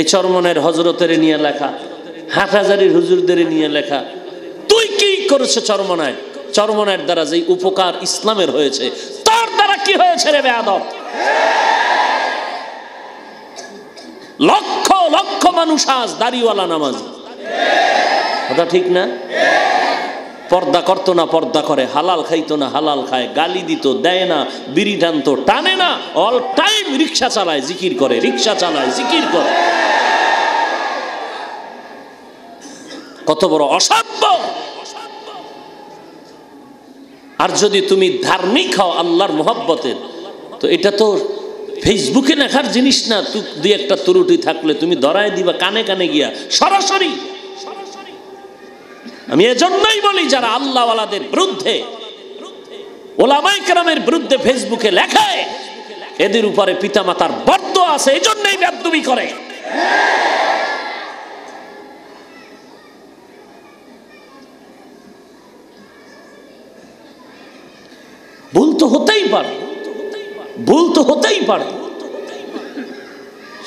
এই চরমনের হজরতের নিয়ে লেখা হাটহাজারির হুজুরদের নিয়ে লেখা। তুই কি করেছে চরমনায়? চরমনায়ের দ্বারা যে উপকার ইসলামের হয়েছে, তার দ্বারা কি হয়েছে রে বেয়াদব? লক্ষ লক্ষ মানুষ আজ দাড়িওয়ালা নামাজ। কথা ঠিক না? পর্দা করতো না, পর্দা করে। হালাল খাইতো না, হালাল খায়। গালি দিত, দেয় না, বিড়ি টানতো, টানে না। অল টাইম রিক্সা চালায়, জিকির করে। রিক্সা চালায়, জিকির করে। কত বড় অসভ্য আর যদি তুমি ধার্মিক হও আল্লাহর মোহব্বতের তো এটা তো ফেসবুকে লেখার জিনিস না। তুই দুই একটা ত্রুটি থাকলে তুমি ধরায় দিবা, কানে কানে গিয়া। সরাসরি আমি এজন্যই বলি যারা আল্লাহওয়ালাদের বিরুদ্ধে ওলামাই কেরামের বিরুদ্ধে ফেসবুকে লেখায় এদের উপরে পিতামাতার বর্দ আছে এই জন্যই করে। ভুল তো হতেই পারে, ভুল তো হতেই পারে।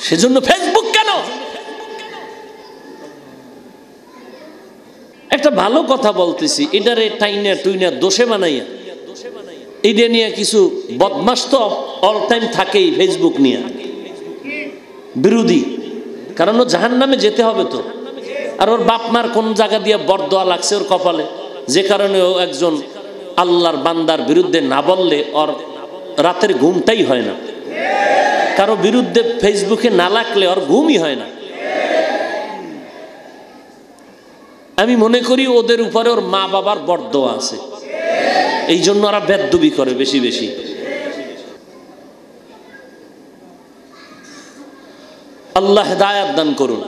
সেজন্য ফেসবুক কেন? একটা ভালো কথা বলতেছি, এটারে টাইনা টুইনা দোষে বানাইয়া। এটা নিয়ে কিছু বদমাস তো অল টাইম থাকেই ফেসবুক নিয়ে। বিরোধী। কারণ ও জাহান নামে যেতে হবে তো। আর ওর বাপ মার কোন জায়গা দিয়ে বরদোয়া লাগছে ওর কপালে? যে কারণে ও একজন আল্লাহর বান্দার বিরুদ্ধে না বললে ওর রাতের ঘুমটাই হয় না। কারও বিরুদ্ধে ফেসবুকে না লাগলে ওর ঘুমই হয় না। আমি মনে করি ওদের উপরে ওর মা বাবার বর্দ আছে। এই জন্য ওরা বেদবি করে বেশি বেশি। আল্লাহ দায়াত দান করুন।